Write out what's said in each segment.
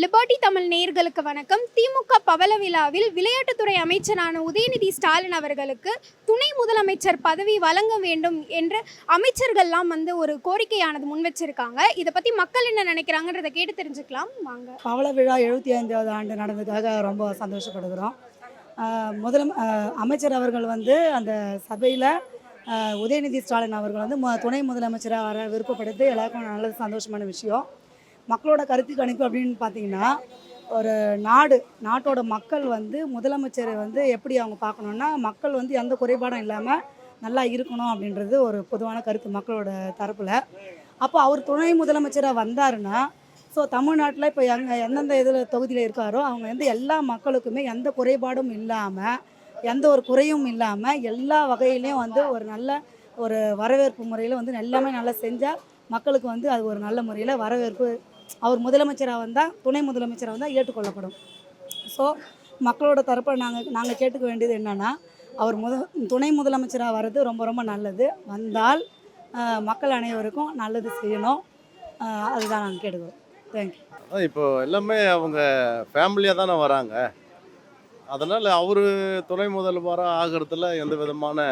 Liberty Tamil நேயர்களுக்கு வணக்கம். திமுக பவள விழாவில் விளையாட்டுத்துறை அமைச்சரான உதயநிதி ஸ்டாலின் அவர்களுக்கு துணை முதலமைச்சர் பதவி வழங்க வேண்டும் என்று அமைச்சர்கள்லாம் வந்து ஒரு கோரிக்கையானது முன் வச்சிருக்காங்க இதை பத்தி மக்கள் என்ன நினைக்கிறாங்கன்றதை கேட்டு தெரிஞ்சுக்கலாம். வாங்க. பவள விழா எழுபத்தி ஐந்தாவது ஆண்டு நடந்ததுக்காக ரொம்ப சந்தோஷப்படுகிறோம். முதல அமைச்சர் அவர்கள் வந்து அந்த சபையில் உதயநிதி ஸ்டாலின் அவர்கள் வந்து துணை முதலமைச்சராக வர விருப்பப்படுத்து எல்லாருக்கும் நல்லது சந்தோஷமான விஷயம். மக்களோட கருத்து கணிப்பு அப்படின்னு பார்த்தீங்கன்னா ஒரு நாடு நாட்டோட மக்கள் வந்து முதலமைச்சரை வந்து எப்படி அவங்க பார்க்கணுன்னா மக்கள் வந்து எந்த குறைபாடும் இல்லாமல் நல்லா இருக்கணும் அப்படின்றது ஒரு பொதுவான கருத்து மக்களோட தரப்பில். அப்போ அவர் துணை முதலமைச்சராக வந்தாருன்னா ஸோ தமிழ்நாட்டில் இப்போ எங்க எந்தெந்த இதில் தொகுதியில் இருக்காரோ அவங்க வந்து எல்லா மக்களுக்குமே எந்த குறைபாடும் இல்லாமல் எந்த ஒரு குறையும் இல்லாமல் எல்லா வகையிலையும் வந்து ஒரு நல்ல ஒரு வரவேற்பு முறையில் வந்து எல்லாமே நல்லா செஞ்சால் மக்களுக்கு வந்து அது ஒரு நல்ல முறையில் வரவேற்பு அவர் முதலமைச்சராக வந்தால் துணை முதலமைச்சராக வந்தால் ஏற்றுக்கொள்ளப்படும். ஸோ மக்களோட தரப்பில் நாங்கள் நாங்கள் கேட்டுக்க வேண்டியது என்னென்னா அவர் முத துணை முதலமைச்சராக வர்றது ரொம்ப ரொம்ப நல்லது. வந்தால் மக்கள் அனைவருக்கும் நல்லது செய்யணும். அதுதான் நாங்கள் கேட்டுக்கிறோம். தேங்க்யூ இப்போ எல்லாமே அவங்க ஃபேமிலியாக தானே வராங்க. அதனால் அவர் துணை முதல்வராக ஆகிறதுல எந்த விதமான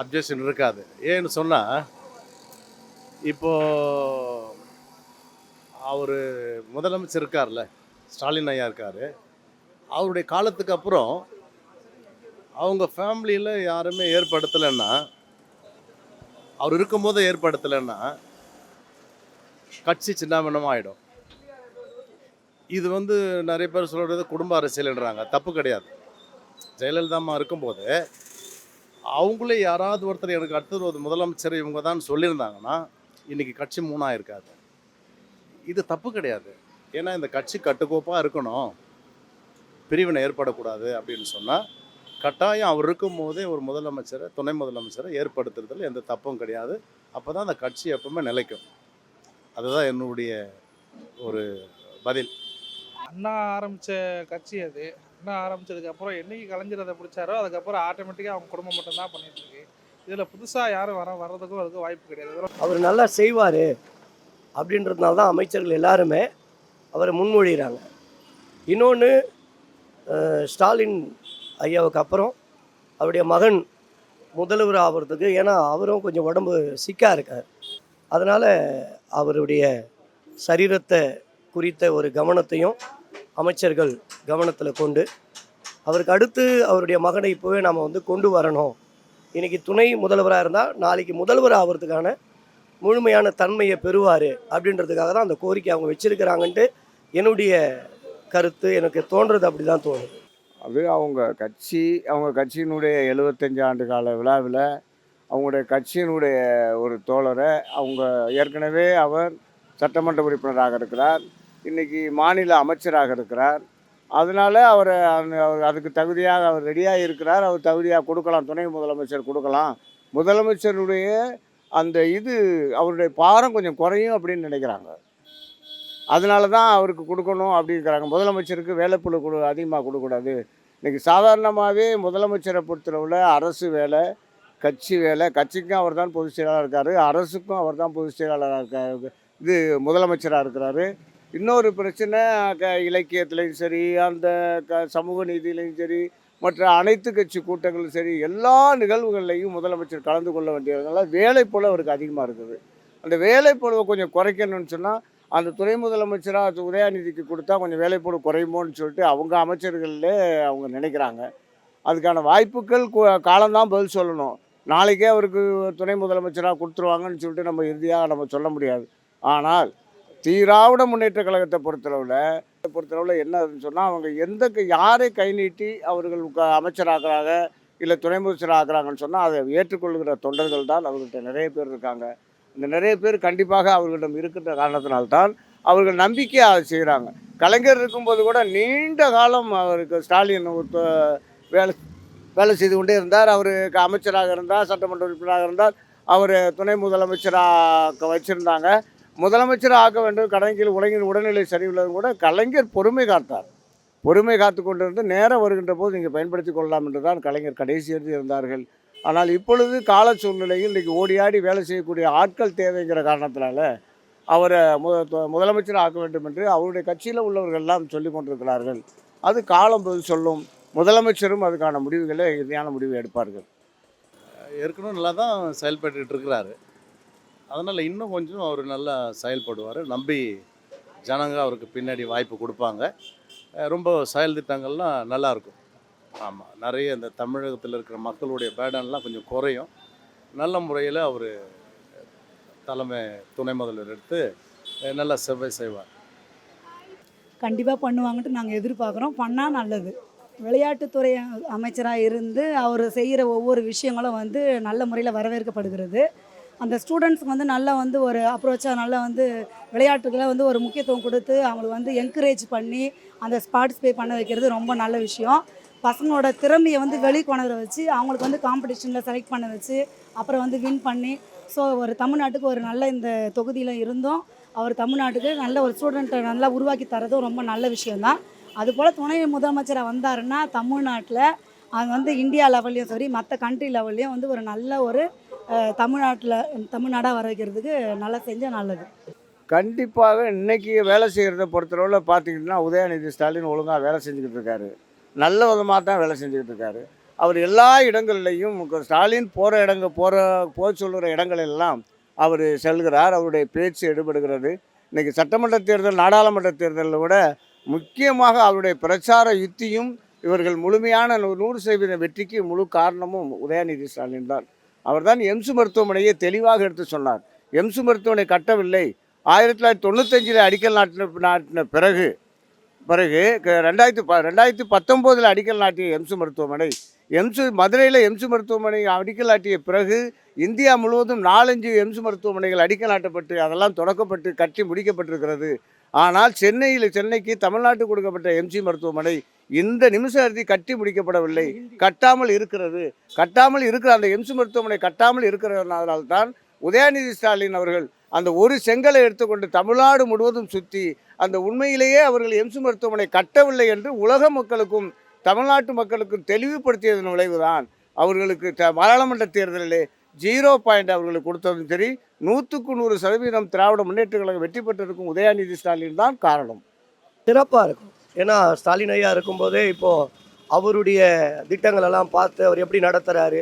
அப்ஜெக்ஷன் இருக்காது. ஏன்னு சொன்னால் இப்போது அவர் முதலமைச்சர் இருக்கார்ல ஸ்டாலின் ஐயா இருக்கார். அவருடைய காலத்துக்கு அப்புறம் அவங்க ஃபேமிலியில் யாருமே ஏற்படுத்தலைன்னா அவர் இருக்கும்போது ஏற்படுத்தலைன்னா கட்சி சின்னாபின்னமாக ஆகிடும் இது வந்து நிறைய பேர் சொல்கிறது குடும்ப அரசியல்ன்றாங்க தப்பு கிடையாது. ஜெயலலிதாம்மா இருக்கும்போது அவங்களே யாராவது ஒருத்தர் எனக்கு அடுத்தது ஒரு முதலமைச்சர் இவங்க தான் சொல்லியிருந்தாங்கன்னா இன்றைக்கி கட்சி மூணாக இருக்காது இது தப்பு கிடையாது. ஏன்னா இந்த கட்சி கட்டுக்கோப்பாக இருக்கணும். பிரிவினை ஏற்படக்கூடாது அப்படின்னு சொன்னால் கட்டாயம் அவர் இருக்கும்போதே ஒரு முதலமைச்சரை துணை முதலமைச்சரை ஏற்படுத்துறதுல எந்த தப்பும் கிடையாது. அப்போ தான் அந்த கட்சி எப்பவுமே நிலைக்கும். அதுதான் என்னுடைய ஒரு பதில். அண்ணா ஆரம்பித்த கட்சி அது. அண்ணா ஆரம்பிச்சதுக்கு அப்புறம் என்னைக்கு கலைஞர் அதை பிடிச்சாரோ அதுக்கப்புறம் ஆட்டோமேட்டிக்காக அவங்க குடும்பம் மட்டும்தான் பண்ணிட்டு இருக்கு. இதில் புதுசாக யாரும் வர வர்றதுக்கும் அதுக்கும் வாய்ப்பு கிடையாது. அவர் நல்லா செய்வார். அப்படின்றதுனால தான் அமைச்சர்கள் எல்லாருமே அவரை முன்மொழிகிறாங்க. இன்னொன்று ஸ்டாலின் ஐயாவுக்கு அப்புறம் அவருடைய மகன் முதல்வர் ஆகிறதுக்கு ஏன்னா அவரும் கொஞ்சம் உடம்பு சிக்காக இருக்கார். அதனால் அவருடைய சரீரத்தை குறித்த ஒரு கவனத்தையும் அமைச்சர்கள் கவனத்தில் கொண்டு அவருக்கு அடுத்து அவருடைய மகனை இப்போவே நாம் வந்து கொண்டு வரணும். இன்றைக்கி துணை முதல்வராக இருந்தால் நாளைக்கு முதல்வர் ஆகிறதுக்கான முழுமையான தன்மையை பெறுவார் அப்படின்றதுக்காக தான் அந்த கோரிக்கை அவங்க வச்சிருக்கிறாங்கன்ட்டு என்னுடைய கருத்து எனக்கு தோன்றது அப்படி தான் தோணுது. அது அவங்க கட்சி அவங்க கட்சியினுடைய எழுபத்தஞ்சு ஆண்டு கால விழாவில் அவங்களுடைய கட்சியினுடைய ஒரு தோழரை அவங்க ஏற்கனவே அவர் சட்டமன்ற உறுப்பினராக இருக்கிறார் இன்றைக்கி மாநில அமைச்சராக இருக்கிறார். அதனால் அவர் அந்த- அவர் அதுக்கு தகுதியாக அவர் ரெடியாக இருக்கிறார். அவர் தகுதியாக கொடுக்கலாம் துணை முதலமைச்சர் கொடுக்கலாம். முதலமைச்சருடைய அந்த இது அவருடைய பாரம் கொஞ்சம் குறையும் அப்படின்னு நினைக்கிறாங்க. அதனால தான் அவருக்கு கொடுக்கணும் அப்படிங்கிறாங்க. முதலமைச்சருக்கு வேலைப்புழு கொடு அதிகமாக கொடுக்கக்கூடாது. இன்றைக்கி சாதாரணமாகவே முதலமைச்சரை பொறுத்தளவில் அரசு வேலை கட்சி வேலை கட்சிக்கும் அவர் தான் பொதுச் செயலாளர் இருக்கார். அரசுக்கும் அவர் தான் பொதுச் செயலாளராக இருக்கார் இது முதலமைச்சராக இருக்கிறாரு. இன்னொரு பிரச்சனை க இலக்கியத்துலேயும் சரி அந்த க சமூக நீதியிலையும் சரி மற்ற அனைத்து கட்சி கூட்டங்களும் சரி எல்லா நிகழ்வுகள்லையும் முதலமைச்சர் கலந்து கொள்ள வேண்டியதுனால வேலைப்போல அவருக்கு அதிகமாக இருக்குது. அந்த வேலைப்பொழுவை கொஞ்சம் குறைக்கணும்னு சொன்னால் அந்த துணை முதலமைச்சராக அது உதயாநிதிக்கு கொடுத்தா கொஞ்சம் வேலைப்பொழு குறையுமோன்னு சொல்லிட்டு அவங்க அமைச்சர்களே அவங்க நினைக்கிறாங்க. அதுக்கான வாய்ப்புகள் காலம்தான் பதில் சொல்லணும். நாளைக்கே அவருக்கு துணை முதலமைச்சராக கொடுத்துருவாங்கன்னு சொல்லிட்டு நம்ம இறுதியாக நம்ம சொல்ல முடியாது. ஆனால் தீராவிட முன்னேற்ற கழகத்தை பொறுத்தளவில் பொறுத்தளவில் என்ன சொன்னால் அவங்க எந்த யாரை கை நீட்டி அவர்கள் க- அமைச்சராக்குறாங்க இல்லை துணை முதலமைச்சர் ஆகிறாங்கன்னு சொன்னால் அதை ஏற்றுக்கொள்கிற தொண்டர்கள் தான் அவர்கிட்ட நிறைய பேர் இருக்காங்க. இந்த நிறைய பேர் கண்டிப்பாக அவர்களிடம் இருக்கின்ற காரணத்தினால்தான் அவர்கள் நம்பிக்கையாக அதை செய்கிறாங்க கலைஞர் இருக்கும்போது கூட நீண்ட காலம் அவருக்கு ஸ்டாலின் ஒருத்த- வேலை வேலை செய்து கொண்டே இருந்தார். அவர் அமைச்சராக இருந்தார் சட்டமன்ற உறுப்பினராக இருந்தார். அவர் துணை முதலமைச்சராக வச்சுருந்தாங்க. முதலமைச்சர் ஆக்க வேண்டும் கலைஞர் உலகின் உடல்நிலை சரியில்லாத கூட கலைஞர் பொறுமை காத்தார். பொறுமை காத்து கொண்டிருந்து நேரம் வருகின்ற போது நீங்கள் பயன்படுத்தி கொள்ளலாம் என்று தான் கலைஞர் கடைசி எழுதி இருந்தார்கள். ஆனால் இப்பொழுது கால சூழ்நிலையில் இன்றைக்கி ஓடியாடி வேலை செய்யக்கூடிய ஆட்கள் தேவைங்கிற காரணத்தினால அவரை முத முதலமைச்சர் ஆக்க வேண்டும் என்று அவருடைய கட்சியில் உள்ளவர்கள் எல்லாம் சொல்லி கொண்டிருக்கிறார்கள். அது காலம் பதில் சொல்லும். முதலமைச்சரும் அதுக்கான முடிவுகளை இறுதியான முடிவு எடுப்பார்கள். ஏற்கனவே நல்லா தான் செயல்பட்டு இருக்கிறாரு. அதனால் இன்னும் கொஞ்சம் அவர் நல்லா செயல்படுவார் நம்பி ஜனங்க அவருக்கு பின்னாடி வாய்ப்பு கொடுப்பாங்க. ரொம்ப செயல் திட்டங்கள்லாம் நல்லாயிருக்கும் ஆமாம் நிறைய இந்த தமிழகத்தில் இருக்கிற மக்களுடைய பேடன்லாம் கொஞ்சம் குறையும். நல்ல முறையில் அவர் தலைமை துணை முதல்வர் எடுத்து நல்லா செவ்வாய் செய்வார். கண்டிப்பாக பண்ணுவாங்கன்ட்டு நாங்கள் எதிர்பார்க்குறோம். பண்ணால் நல்லது. விளையாட்டுத்துறை அமைச்சராக இருந்து அவர் செய்கிற ஒவ்வொரு விஷயங்களும் வந்து நல்ல முறையில் வரவேற்கப்படுகிறது. அந்த ஸ்டூடெண்ட்ஸுக்கு வந்து நல்லா வந்து ஒரு அப்ரோச்சாக நல்லா வந்து விளையாட்டுகளை வந்து ஒரு முக்கியத்துவம் கொடுத்து அவங்களுக்கு வந்து என்கரேஜ் பண்ணி அந்த பார்ட்டிசிபேட் பண்ண வைக்கிறது ரொம்ப நல்ல விஷயம். பசங்களோட திறமையை வந்து வெளிக்கொணர வச்சு அவங்களுக்கு வந்து காம்படிஷனில் செலக்ட் பண்ண வச்சு அப்புறம் வந்து வின் பண்ணி ஸோ ஒரு தமிழ்நாட்டுக்கு ஒரு நல்ல இந்த தொகுதியில் இருந்தோம். அவர் தமிழ்நாட்டுக்கு நல்ல ஒரு ஸ்டூடெண்ட்டை நல்லா உருவாக்கி தரதும் ரொம்ப நல்ல விஷயந்தான் அதுபோல் துணை முதலமைச்சராக வந்தாருன்னா தமிழ்நாட்டில் அது வந்து இந்தியா லெவல்லையும் சரி மற்ற கண்ட்ரி லெவல்லையும் வந்து ஒரு நல்ல ஒரு தமிழ்நாட்டில் தமிழ்நாடாக வர வைக்கிறதுக்கு நல்லா செஞ்சால் நல்லது. கண்டிப்பாக இன்னைக்கு வேலை செய்கிறத பொறுத்தளவில் பார்த்தீங்கன்னா உதயநிதி ஸ்டாலின் ஒழுங்காக வேலை செஞ்சுக்கிட்டு இருக்காரு. நல்ல விதமாக தான் வேலை செஞ்சுக்கிட்டு இருக்காரு. அவர் எல்லா இடங்கள்லையும் ஸ்டாலின் போகிற இடங்க போகிற போக சொல்லுற இடங்கள் எல்லாம் அவர் செல்கிறார் அவருடைய பேச்சு எடுபடுகிறது. இன்றைக்கி சட்டமன்ற தேர்தல் நாடாளுமன்ற தேர்தலில் விட முக்கியமாக அவருடைய பிரச்சார யுத்தியும் இவர்கள் முழுமையான நூறு சதவீத வெற்றிக்கு முழு காரணமும் உதயநிதி ஸ்டாலின் தான். அவர்தான் எம்சு மருத்துவமனையை தெளிவாக எடுத்து சொன்னார். எம்சு மருத்துவமனை கட்டவில்லை. ஆயிரத்தி தொள்ளாயிரத்தி தொண்ணூத்தஞ்சில் அடிக்கல் நாட்டின நாட்டின பிறகு பிறகு ரெண்டாயிரத்தி ப ரெண்டாயிரத்தி பத்தொம்போதில் அடிக்கல் நாட்டிய எம்சு மருத்துவமனை. எம்சு மதுரையில் எம்சு மருத்துவமனை அடிக்கல் நாட்டிய பிறகு இந்தியா முழுவதும் நாலஞ்சு எம்சு மருத்துவமனைகள் அடிக்கல் நாட்டப்பட்டு அதெல்லாம் தொடக்கப்பட்டு கட்டி முடிக்கப்பட்டிருக்கிறது. ஆனால் சென்னையில் சென்னைக்கு தமிழ்நாட்டுக்கு கொடுக்கப்பட்ட எம்சி மருத்துவமனை இந்த நிமிஷம் அறுதி கட்டி முடிக்கப்படவில்லை. கட்டாமல் இருக்கிறது. கட்டாமல் இருக்கிற அந்த எம்சி மருத்துவமனை கட்டாமல் இருக்கிறதுனால தான் உதயநிதி ஸ்டாலின் அவர்கள் அந்த ஒரு செங்கலை எடுத்துக்கொண்டு தமிழ்நாடு முழுவதும் சுற்றி அந்த உண்மையிலேயே அவர்கள் எம்சு மருத்துவமனை கட்டவில்லை என்று உலக மக்களுக்கும் தமிழ்நாட்டு மக்களுக்கும் தெளிவுபடுத்தியதன் விளைவுதான் அவர்களுக்கு த பாராளுமன்ற தேர்தலிலே ஜீரோ பாயிண்ட் அவர்களுக்கு கொடுத்ததும் சரி நூற்றுக்கு நூறு சதவீதம் திராவிட முன்னேற்ற கழகம் வெற்றி பெற்றிருக்கும் உதயநிதி ஸ்டாலின் தான் காரணம். சிறப்பாக இருக்கும். ஏன்னா ஸ்டாலின் ஐயா இருக்கும்போதே இப்போது அவருடைய திட்டங்களெல்லாம் பார்த்து அவர் எப்படி நடத்துகிறாரு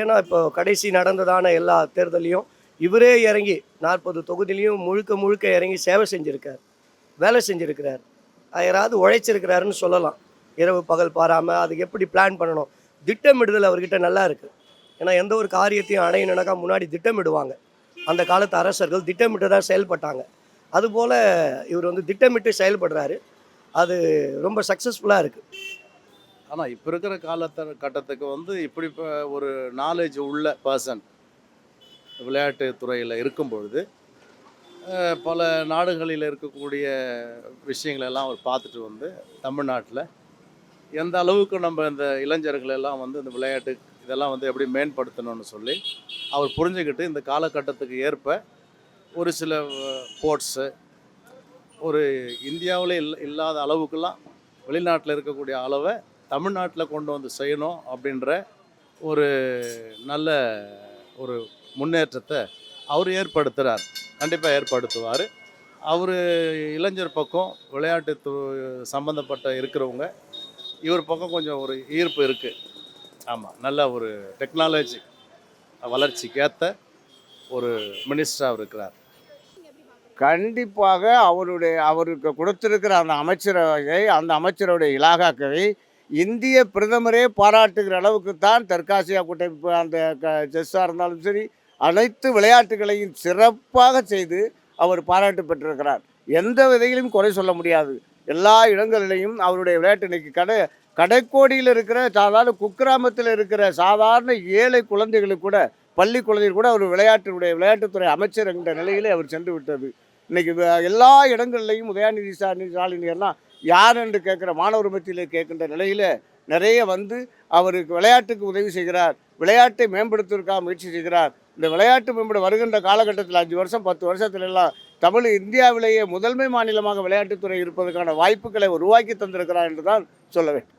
ஏன்னா இப்போ கடைசி நடந்ததான எல்லா தேர்தலையும் இவரே இறங்கி நாற்பது தொகுதியிலையும் முழுக்க முழுக்க இறங்கி சேவை செஞ்சுருக்கார். வேலை செஞ்சுருக்கிறார். யாராவது உழைச்சிருக்கிறாருன்னு சொல்லலாம். இரவு பகல் பாராமல் அதுக்கு எப்படி பிளான் பண்ணணும்? திட்டமிடுதல் அவர்கிட்ட நல்லா இருக்குது ஏன்னா எந்த ஒரு காரியத்தையும் அடையணுனாக்கா முன்னாடி திட்டமிடுவாங்க. அந்த காலத்து அரசர்கள் திட்டமிட்டு தான் செயல்பட்டாங்க. அதுபோல் இவர் வந்து திட்டமிட்டு செயல்படுறாரு. அது ரொம்ப சக்ஸஸ்ஃபுல்லாக இருக்குது ஆனால் இப்போ இருக்கிற காலத்த கட்டத்துக்கு வந்து இப்படி இப்போ ஒரு நாலேஜ் உள்ள பர்சன் விளையாட்டு துறையில் இருக்கும் பொழுது பல நாடுகளில் இருக்கக்கூடிய விஷயங்களெல்லாம் அவர் பார்த்துட்டு வந்து தமிழ்நாட்டில் எந்த அளவுக்கு நம்ம இந்த இளைஞர்கள் எல்லாம் வந்து இந்த விளையாட்டு இதெல்லாம் வந்து எப்படி மேம்படுத்தணும்னு சொல்லி அவர் புரிஞ்சுக்கிட்டு இந்த காலகட்டத்துக்கு ஏற்ப ஒரு சில ஸ்போர்ட்ஸு ஒரு இந்தியாவில் இல் இல்லாத அளவுக்கெல்லாம் வெளிநாட்டில் இருக்கக்கூடிய அளவை தமிழ்நாட்டில் கொண்டு வந்து செய்யணும் அப்படின்ற ஒரு நல்ல ஒரு முன்னேற்றத்தை அவர் ஏற்படுத்துகிறார் கண்டிப்பாக ஏற்படுத்துவார். அவர் இளைஞர் பக்கம் விளையாட்டு து சம்மந்தப்பட்ட இருக்கிறவங்க இவர் பக்கம் கொஞ்சம் ஒரு ஈர்ப்பு இருக்குது ஆமாம் நல்ல ஒரு டெக்னாலஜி வளர்ச்சிக்கேற்ற ஒரு மினிஸ்டராக இருக்கிறார். கண்டிப்பாக அவருடைய அவருக்கு கொடுத்திருக்கிற அந்த அமைச்சரவை அந்த அமைச்சருடைய இலாகாக்களை இந்திய பிரதமரே பாராட்டுகிற அளவுக்கு தான் தெற்காசியா கூட்டமைப்பு அந்த க செஸ்ஸாக இருந்தாலும் சரி அனைத்து விளையாட்டுகளையும் சிறப்பாக செய்து அவர் பாராட்டு பெற்றிருக்கிறார். எந்த விதையிலும் குறை சொல்ல முடியாது. எல்லா இடங்களிலையும் அவருடைய விளையாட்டு இன்னைக்கு கடை கடைக்கோடியில் இருக்கிற சாதாரண குக்கிராமத்தில் இருக்கிற சாதாரண ஏழை குழந்தைகளுக்கு கூட பள்ளி குழந்தைகள் கூட அவர் விளையாட்டுடைய விளையாட்டுத்துறை அமைச்சர் என்ற நிலையிலே அவர் சென்று விட்டது. இன்னைக்கு எல்லா இடங்கள்லையும் உதயநிதி ஸ்டாலின் ஸ்டாலின் யார் என்று கேட்குற மாணவர் மத்தியில் கேட்கின்ற நிலையில் நிறைய வந்து அவருக்கு விளையாட்டுக்கு உதவி செய்கிறார் விளையாட்டை மேம்படுத்துவதற்காக முயற்சி செய்கிறார். இந்த விளையாட்டு மேம்பட வருகின்ற காலகட்டத்தில் அஞ்சு வருஷம் பத்து வருஷத்துல எல்லாம் தமிழ் இந்தியாவிலேயே முதன்மை மாநிலமாக விளையாட்டுத்துறை இருப்பதற்கான வாய்ப்புகளை உருவாக்கி தந்திருக்கிறார் என்று தான் சொல்ல வேண்டும்.